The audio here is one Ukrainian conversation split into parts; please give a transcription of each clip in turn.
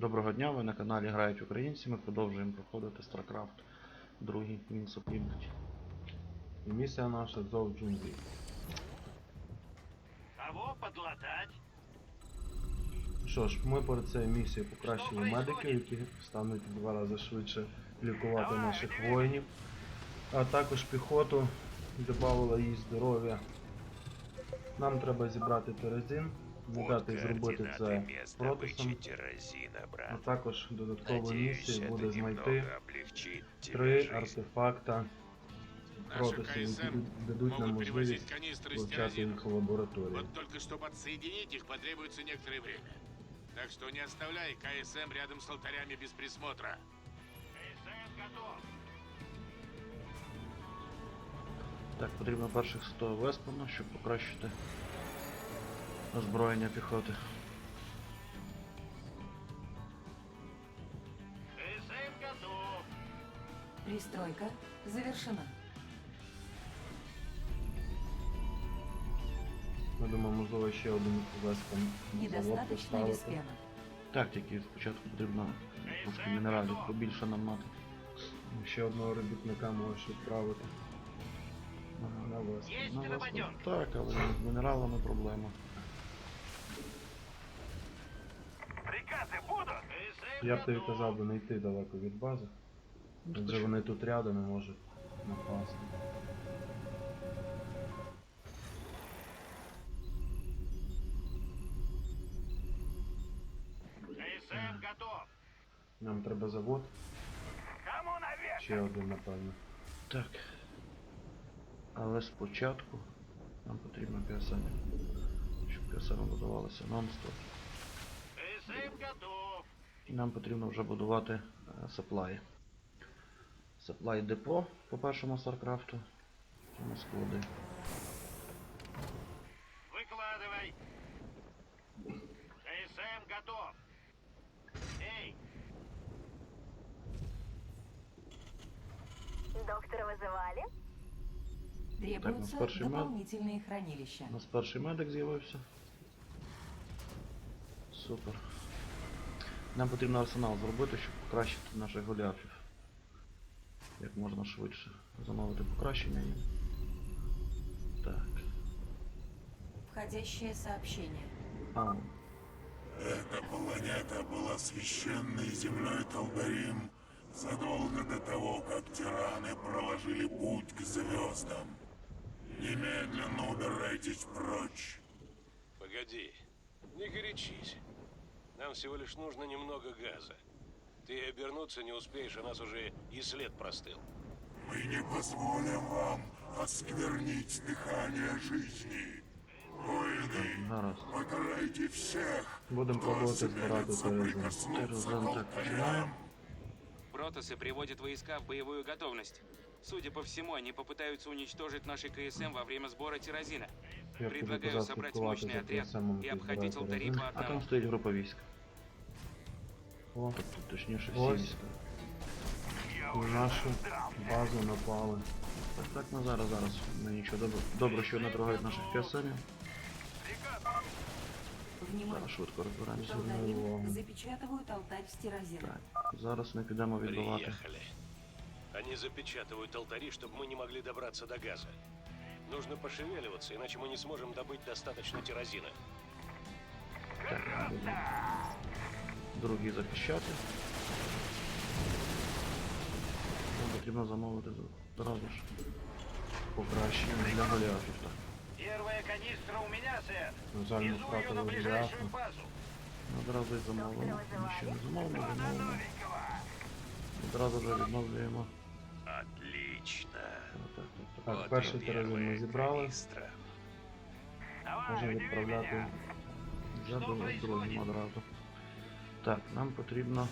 Доброго дня, ви на каналі Грають Українці. Ми продовжуємо проходити StarCraft, другий Wings of Liberty. І місія наша зов джунглі. Кого подлатать? Що ж, ми перед цією місією покращили медиків, які стануть в два рази швидше лікувати наших воїнів. А також піхоту додавала їй здоров'я. Нам треба зібрати терезин, віддати зробити це место протисом. добычи терразина, А брат. також додатковою Надеюсь, місією это буде знайти немного облегчит тебе три жизнь. артефакта Наши протисів, які КСМ дадуть- дадуть нам могут привозить можливість канистры с вивчати керосином. їх в лабораторії. Вот только чтобы отсоединить их потребуется некоторое время. Так что не оставляй КСМ рядом с алтарями без присмотра. КСМ готов. Так, потрібно перших 100 веспано, щоб покращити озброєння піхоти. КСМ готов. Пристройка завершена. Ми думаємо, можливо, ще один завод Недостаточно виспена. Так, тільки спочатку потрібно трошки мінералів побільше нам мати. Ще одного робітника можеш відправити. На. Есть Ну, власне, так, але з мінералами проблема. Я б тобі казав би не йти далеко від бази. Ну, Адже вони тут рядом і можуть напасти. КСМ готов. Нам треба завод, Кому наверх? ще один, напевно. Так. Але спочатку нам потрібно піасані. Щоб піасані будувалися нон-стоп. КСМ готов. І нам потрібно вже будувати е, саплаї. Саплай депо по першому Старкрафту. Тому склади. Выкладывай. КСМ готов. Эй, Доктора вызывали? Требуются перший мед. дополнительные хранилища. У нас перший медик з'явився. Супер. Нам потрібно арсенал зробити, щоб покращити наших голіафів. Як можна швидше замовити покращення їм. Так. Входящее сообщение. А, Эта планета была священной землей Талдарим задолго до того, как тираны проложили путь к звездам. Немедленно убирайтесь прочь. Погоди, не горячись. Нам всего лишь нужно немного газа. Ты обернуться не успеешь, а нас уже и след простыл. Мы не позволим вам осквернить дыхание жизни. Воины, зараз. покарайте всех, Будемо кто пробувати збирати осмелится терезин. прикоснуться Терезин, к так, алтарям. Протасы приводят войска в боевую готовность. Судя по всему, они попытаются уничтожить наши КСМ во время сбора тирозина. Я б тобі Предлагаю казав собрать слідкувати мощный за отряд КСМом, и який обходить збирає алтари терезин. по А там одному. стоїть група військ. О, Тобто, точніше, всі Ось. війська. на нашу базу напали. Так, так, ну зараз, зараз. Ну нічого, добре, добре що не трогають наших піасанів. Внимание! Зараз швидко розбираємося. Талдарим запечатывают алтарь стирозина. Так, зараз ми підемо відбивати. Приехали. Они запечатывают алтари, чтобы мы не могли добраться до газа. Нужно пошевеливаться, иначе мы не сможем добыть достаточно тирозина. Так, будемо другі захищати. Нам потрібно замовити одразу ж покращення для голіафів. Так. первая канистра у меня, сэр. На жаль, ми Везу ее на втратили ближайшую голіафа. базу. Одразу і замовимо. Ми ще не замовимо, замовимо. Одразу вже відновлюємо. Отлично. Так, так, так. Так, Вот перший и терезин ми первая зібрали. канистра. Давай, Можна удиви відправляти меня. За друг- другим одразу. Так, нам потрібно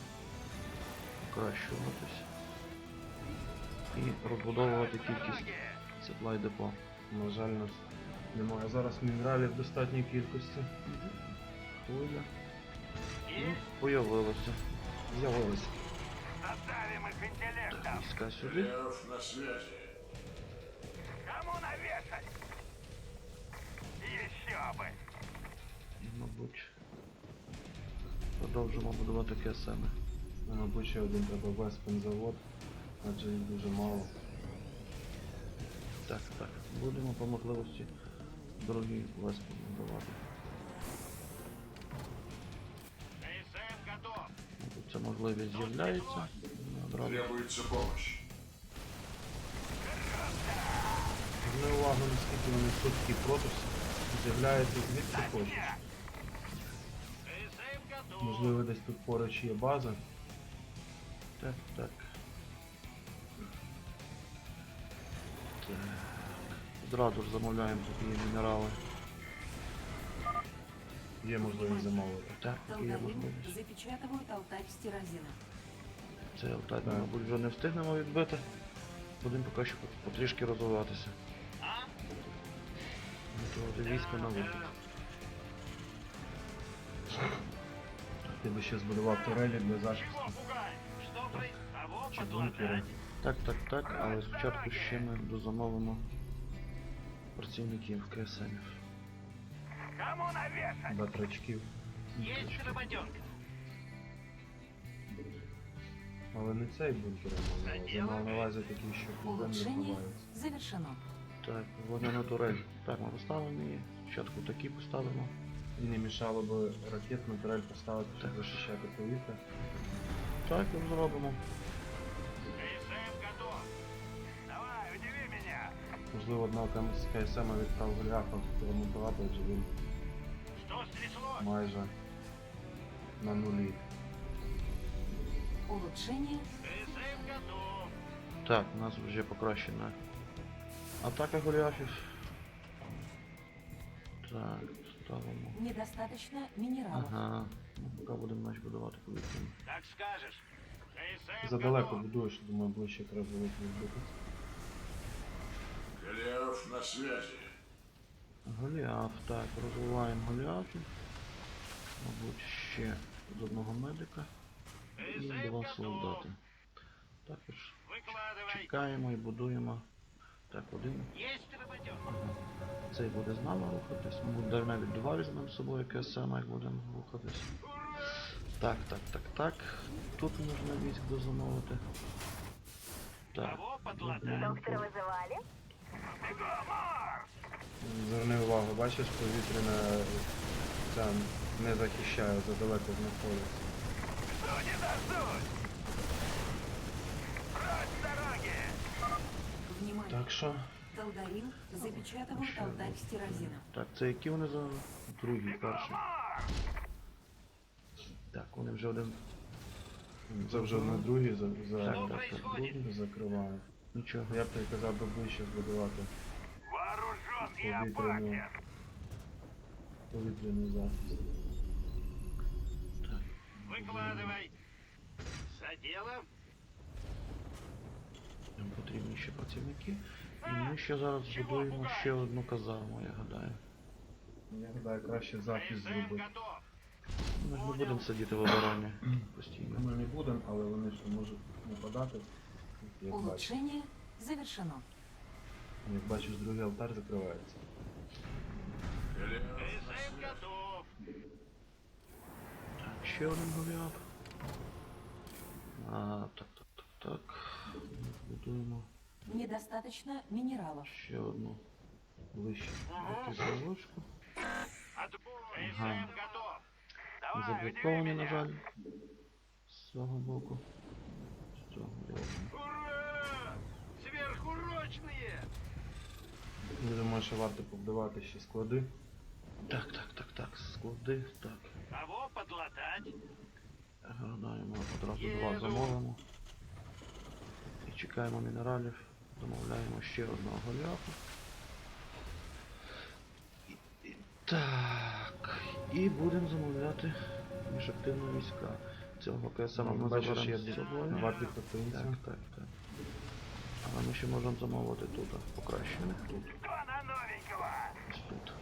покращуватись. І розбудовувати кількість supply депо. На жаль, нас немає зараз мінералів достатній кількості. Хвиля. Есть? Появилося. З'явилися. Задавим их интеллектом. Війська сюди. Лев на связи. Кому навешать? Еще бы. І, мабуть. Продовжимо будувати КСМ. Ну, мабуть, ще один треба веспен завод, адже їх дуже мало. Так, так. Будемо по можливості дорогі веспи будувати. Тут ця можливість з'являється. Одразу. Требуется помощь. Зверни увагу, наскільки вони швидкі протус з'являється звідки хочеш. Можливо, десь тут поруч є база. Так, так. Так. Зразу ж замовляємо такі мінерали. Є можливість замовити. Так, такі є можливість. запечатывают алтарь стирозина. Цей алтарь, Так. мабуть, вже не встигнемо відбити. Будемо поки що потрішки розвиватися. Готувати військо на вихід. Ти би ще збудував турелі для захисту. Чи бункери. Так, так, так, але спочатку ще ми дозамовимо працівників КСМів. Кому навешать? Батрачків. Есть работенка. Але не цей бункер, а я мав на увазі такий, що Улучшение ховаються. завершено. Так, вогняну турель. Так, ми поставимо її. Спочатку такі поставимо. І не мішало би ракетну турель поставити, щоб Так. захищати повітря. Так, і зробимо. КСМ готов. Давай, удиви меня. Можливо, одного кам- з КСМ відправ Голіафа ремонтувати, адже він Что стряслось? майже на нулі. Улучшение КСМ готов. Так, у нас вже покращена атака голіафів. Так, Ставимо. недостаточно минералов. Ага. Ну, поки будемо значить, будувати повітряну. Так скажешь. КСМ Задалеко будуєш, думаю, ближче треба було відбити. Голиаф на связи. Голіаф, так, розвиваємо голіафів. Мабуть, ще з одного медика і два солдати. Також чекаємо і будуємо. Так, один. Цей буде з нами рухатись. Мабуть, даже навіть два візьмемо з собою КСМ, як будемо рухатись. Так, так, так, так. Тут можна військ дозамовити. Так. Доктора Зверни увагу, бачиш, повітряна ця не захищає, задалеко знаходиться. Что не дождусь? Прочь с дороги! Внимание! Так що, Толдарин запечатывают алтарь стирозина. Так, це які вони за другий, перший. Так, вони вже один. це вже на другий за, за, Так, так, так, другий. закриває. Нічого. Я б тобі казав би ближче збудувати Вооружен и Повітряну. опасен. повітряний захист. Так. Выкладывай. За дело. Нам потрібні ще працівники. І ми ще зараз збудуємо ще одну казарму, я гадаю. Я гадаю, краще захист зробити. Ми ж не будемо сидіти в обороні постійно. Ми не будемо, але вони ж можуть нападати. Як бачиш, Улучшение завершено. як бачиш, другий алтар закривається. КСМ готов. Так, ще один голіаф. А, так, так, так, так. Будуємо Недостаточно минералов. ще одну таку заводочку. Ага. Заблоковані, на жаль, з цього боку. З цього боку. Ура! Сверхурочные! Я думаю, що варто побудувати ще склади. Так, так, так, так, склади, так. Кого подлатать? Гадаємо, одразу два замовимо. Чекаємо мінералів. Замовляємо ще одного і- Так. І будемо замовляти міжактивні війська. Цього КСМ ми заберемо з собою. два піхотинця. Так, так, так. Але ми ще можемо замовити тут, покращених тут. Ось тут.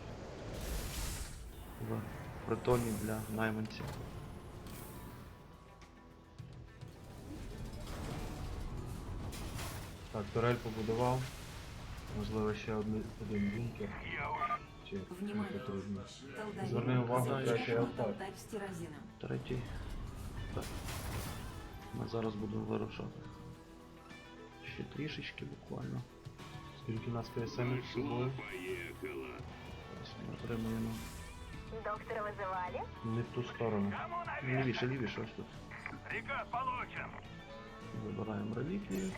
В притоні для найманців. Так, турель побудував. Можливо, ще один, один бункер. Я уж чи не Внимание. потрібно. Талдарим. Зверни увагу, Да, третій Запечатывают алтарь. алтарь с тирозином. Третій. Так. Ми зараз будемо вирушати. Ще трішечки буквально. Скільки у нас КСМ з собою? Зараз ми отримуємо. Доктора вызывали? Не в ту сторону. Кому наверх? Лівіше, лівіше, ось тут. Приказ получен. Вибираємо реліквію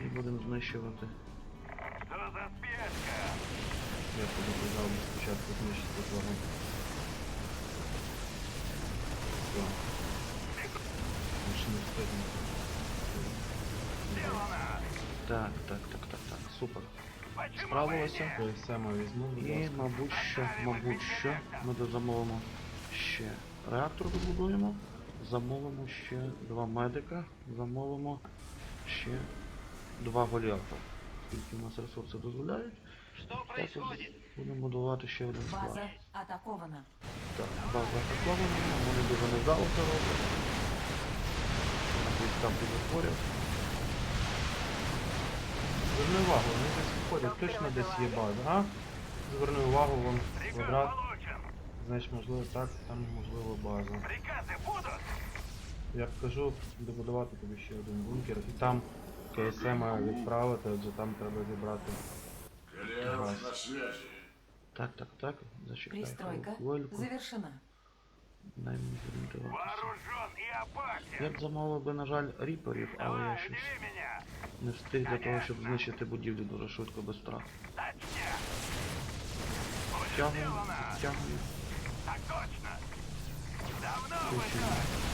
і будемо знищувати. Что за спешка? Я казав спочатку знищити того. Все. Більше не встигнемо. Сделано! Так, так, так, так, так. Супер. Справилося. нет? КСМ візьму, будь І, мабуть, що, мабуть, що ми дозамовимо ще реактор добудуємо. Замовимо ще два медика, замовимо ще два голіафа. Скільки у нас ресурси дозволяють. Так, будемо будувати ще один склад. База атакована. Так, база атакована, вони дуже невдало це роблять. Там підотворять. Зверни увагу, вони десь виходять, точно десь є база, а? Зверни увагу, вон квадрат, значить можливо так, там можливо база. Приказы будут? Я б кажу добудувати тобі ще один бункер і там КСМ відправити, адже там треба зібрати. Связи. Так, так, так. Зачекайте. Пристройка Хвильку. завершена. Дай мені зорієнтуватися. Вооружен и опасен. Я б замовив би, на жаль, ріперів, але я щось меня. не встиг для того, щоб знищити будівлю дуже швидко без втрат. Точно. Будет сделано. Так точно. Давно бы Очень. так.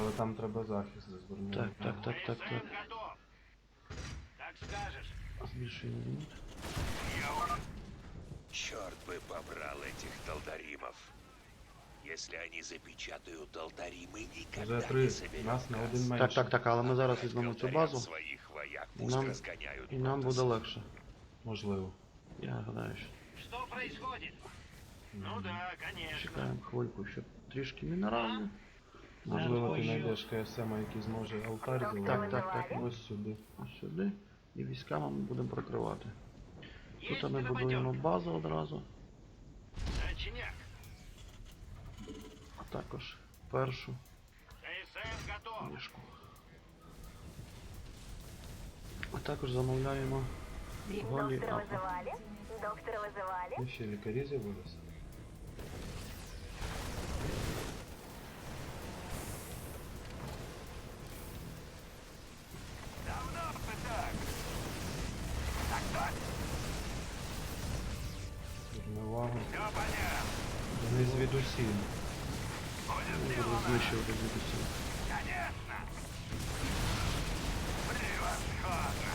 Але там треба захист, зверни Так, увагу. так, так, так, так. КСМ готов. Так скажешь. Збільшуємо ліміт. Я уже Черт бы побрал этих толдаримов. Если они запечатают алтари, мы никогда Вже три, не соберем нас на газ. один Так, менше. так, так, але ми зараз К візьмемо цю алтарям базу. своих вояк І пусть нам, разгоняют і нам буде Протас. легше. Можливо. Я гадаю, що Что происходит? Ну да, конечно. чекаємо хвильку, щоб трішки мінералів. Можливо, ти Ой, знайдеш КСМ, який зможе алтар Так, зробити. так, так. Ось сюди. Ось сюди. І військами ми будемо прикривати. Есть Тут ми нападёнка. будуємо базу одразу, Точняк. а також першу КСМ готов. ліжку. А також замовляємо голі Доктора апа. вызывали? Доктора вызывали? І ще лікарі з'явилися. Конечно. Превосходно.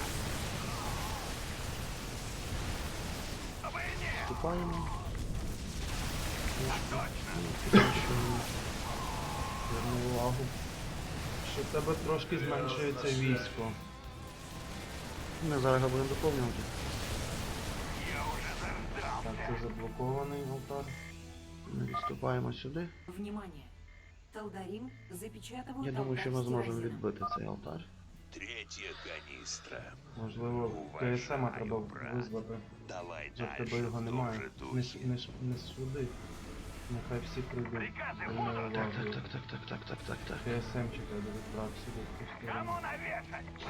А вы нет. Вступаємо. Знищуємо. Увагу. Що тебе трошки зменшується військо. Ми зараз будемо доповнювати. Так, це заблокований алтар. Ми відступаємо сюди. Внимание. Талдарим запечатывают Я думаю, що ми зможемо відбити цей алтар. Третья канистра. Можливо, КСМ треба визвати. Давай в тебе його немає. Не, с- не, с- не сюди. Нехай всі прийдуть. Зверни. Так, так, так, так, так, так, так, так, так. КСМ чекає до відправ сюди. Кому навешать?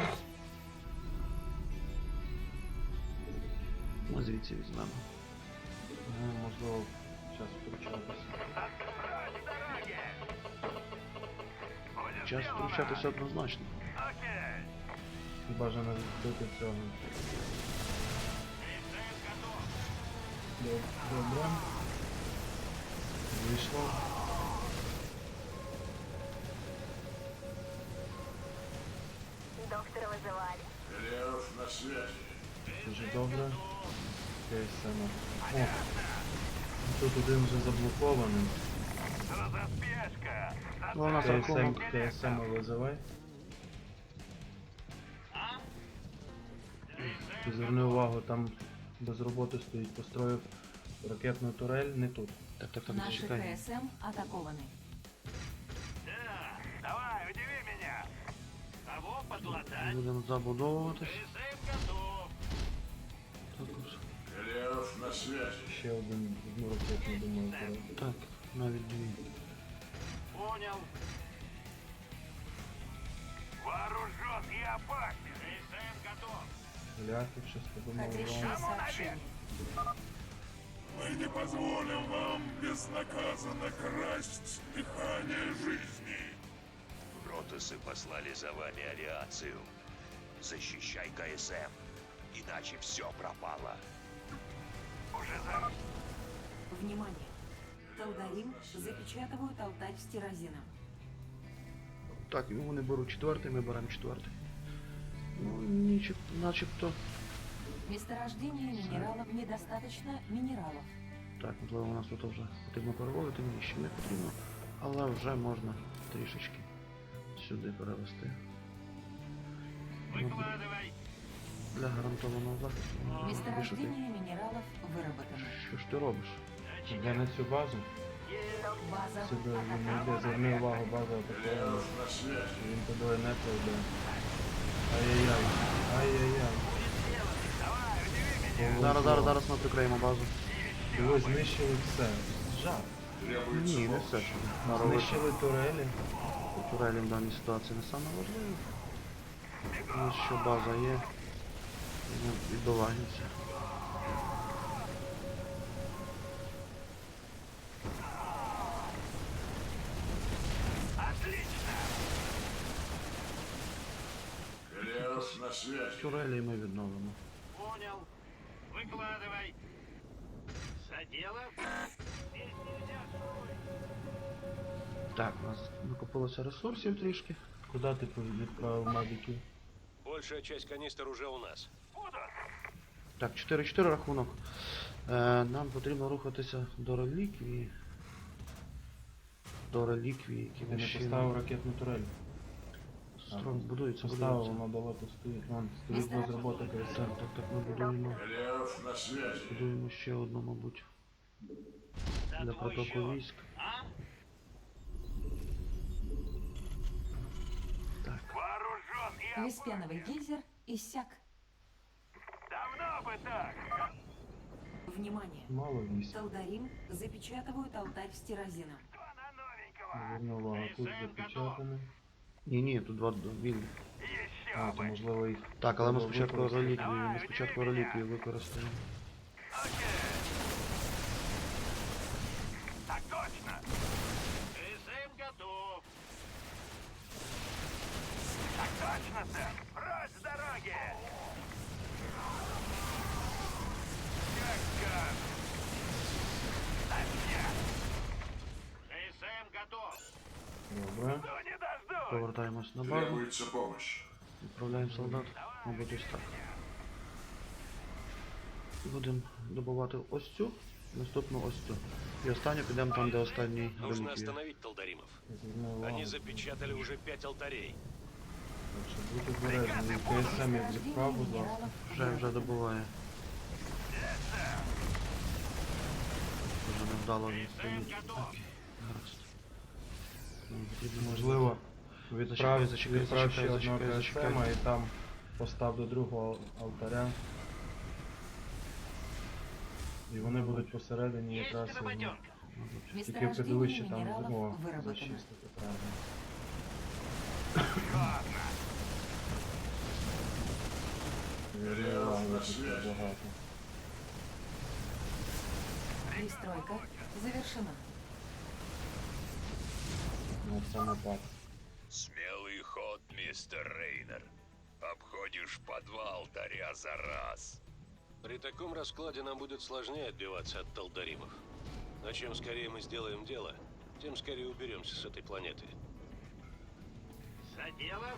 Ми звідси візьмемо. Ну, можливо, час втручатися. Отстроить дороги. Будет Час сделано. втручатися однозначно. Окей. Бажано відбити цього. КСМ готов. Доб- Добре. Вийшло. Доктора вызывали? Лев на связи. Дуже добре. КСМ. О! Тут один вже заблокований. Разоспешка. Головна КСМ, рахунок. Визивай. Зверни увагу, там без роботи стоїть, построїв ракетну турель, не тут. Так, так, так, Наши зачекай. КСМ атакованы. Да, давай, удиви меня. Подлатать? Будемо забудовуватись. Лев на связи. Ще один одну ракетну, думаю, зробити. Так, навіть дві. Понял. Вооружен и опасен. КСМ готов. Ляхи, щось подумав. Входящее сообщение. Мы не позволим вам безнаказанно красть дыхание жизни. Протосы послали за вами авиацию. Защищай КСМ, иначе все пропало. Уже за... Внимание! Талдарим запечатывают алтарь с тирозином. Так, і вони беруть четвертий, ми беремо четвертий. Ну, нічим, начебто. Месторождение минералов недостаточно минералов. Так, можливо, у нас тут вже потрібно переводити, мені ще не потрібно, але вже можна трішечки сюди перевести. Ну, Выкладывай. Для гарантованого захисту. Месторождение минералов выработано. Що ж ти робиш? Йде на цю базу. База Сюди він не йде, зверни увагу, база связи. Він туди не пройде. Ай-яй-яй. Ай-яй-яй. Зараз, зараз, зараз ми прикриємо базу. Ви знищили все. Жах. Ні, не все. що Знищили турелі. Турелі в даній ситуації не саме важливе. Тому що база є. Відбувається. Лев на связи. Турелі ми відновимо. Понял. Выкладывай. За дело. Здесь нельзя Так, у нас накопилося ресурсів трішки. Куди ти відправив медиків? Большая часть канистр уже у нас. Так, 4-4 рахунок. Е, нам потрібно рухатися до реліквії. До реліквії, які Я ми не ще поставив ракетну турель. Строн будується, Поставив, будується. воно далеко стоїть. Вон, стоїть без роботи. Так, так, так, ми будуємо. Лев на связи. Будуємо ще одну, мабуть, для протоку військ. Вооружен и Лиспеновый гейзер иссяк. Давно бы так. Внимание! Мало вісім. Талдарим запечатывают алтарь с тирозином. Кто на новенького? Зверни увагу, тут КСМ готов. запечатане. ні, ні, тут два д- вільні. Еще А, то бы. можливо їх. Так, але ми треба спочатку використати. реліквію, ми спочатку реліквію використаємо. Окей. Точно, сэр. Прочь с дороги. Как гад. Готов. Добре. Ну не дождусь. Повертаємось на базу, Требуется помощь. відправляємо солдат, мабуть, ось так. Будемо добувати ось цю, наступну ось цю. І останню підемо там, де останній Нужно реліквія. остановить. Зверни увагу. Они запечатали уже пять алтарей. Так що будь обережний. КСМ як відправ, будь ласка. Вже, вже добуває. Вже невдало він стоїть. Гаразд. Нам потрібно Можливо, відправ, Зачекай, відправ ще зачекай, одного зачекай, КСМ і там постав до другого алтаря. І вони будуть посередині якраз работенка. тільки Месторождение підвище там минералов зимова зачистити. Зверни багато. Пристройка завершена. Ну, саме так. Смелый ход, мистер Рейнер. Обходишь по два алтаря за раз. При таком раскладе нам будет сложнее отбиваться от талдаримов. Но чем скорее мы сделаем дело, тем скорее уберемся с этой планеты. За дело.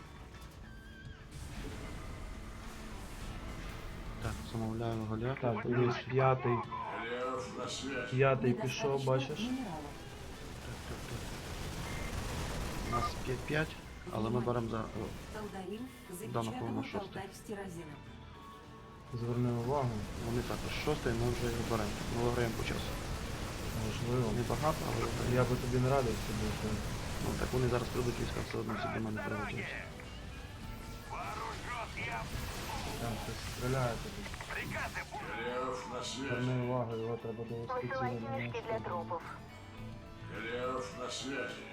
Так, замовляю Голіафа. Так, є п'ятий. П'ятий пішов, бачиш? минералов. У нас 5-5, але ми беремо за. о, Талдарим Да, напевно, запечатывают шостий. алтарь с тирозином. Зверни увагу. Вони також шостий, ми вже його беремо. Ми виграємо по часу. Можливо. Небагато, але виграємо. Я би тобі не радив це бути. Ну так вони зараз прийдуть війська, все одно до мене прилетять. Там хтось стріляє тобі. Голиаф на связи. Зверни увагу, його треба довести Посылайте ціле мешки для трупов. Голиаф на связи.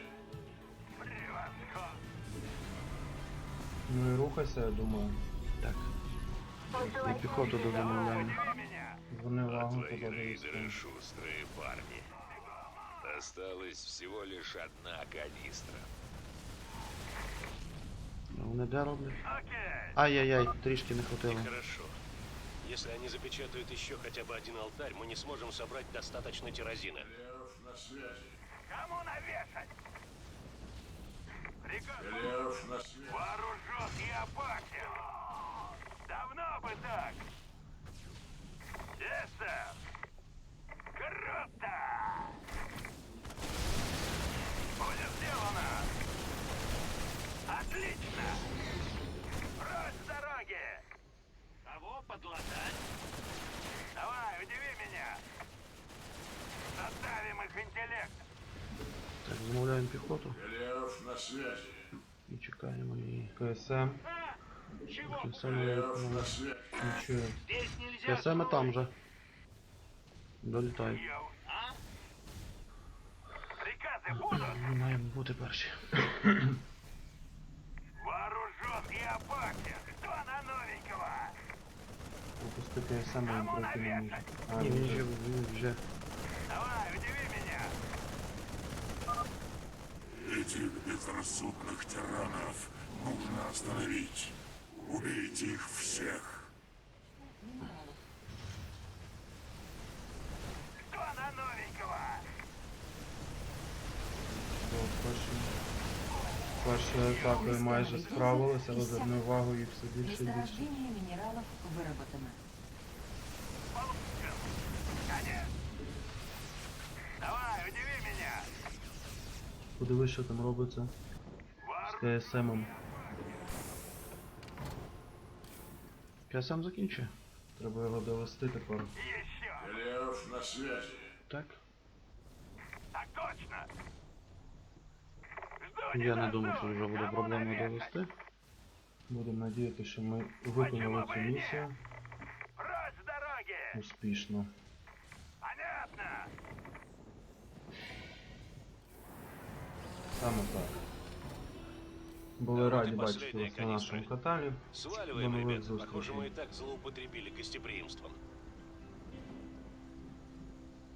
Ну і рухайся, я думаю. Так, і Посылайте піхоту до замовляння. Зверни А увагу, твои треба рейдеры довести. шустрые парни. Осталась всего лишь одна канистра. Вони де роблять? Ай-яй-яй, трішки не хватило. хорошо. Если они запечатают еще хотя бы один алтарь, мы не сможем собрать достаточно тирозина. Лев на связи. Кому навешать? Чекаємо її. КСМ, КСМ я. Здесь нельзя... КСМ там же. Я- будут. Ми маємо бути перші. Вооружен и опасен. Что на новенького? Опусти КСМ, він пройти не може. А, він вже, він вже. Давай, удиви меня Этих безрассудных тиранов нужно остановить. Убейте их всех. Что на новенького? О, перший. Першою атакою майже справилися, але зверни увагу, їх все більше і більше. Месторождение минералов выработано. Подивись, що там робиться з. КСМом. КСМ закінчує. Треба його довести тепер. Голиаф на связи. Так. Так точно. Я не думаю, що вже буде навешать? довести. Будемо надіятися, що ми виконали цю місію успішно. Саме так. Були раді бачити вас на нашому каналі. Сваливаем, ребята. Похоже, мы и так злоупотребили гостеприимством.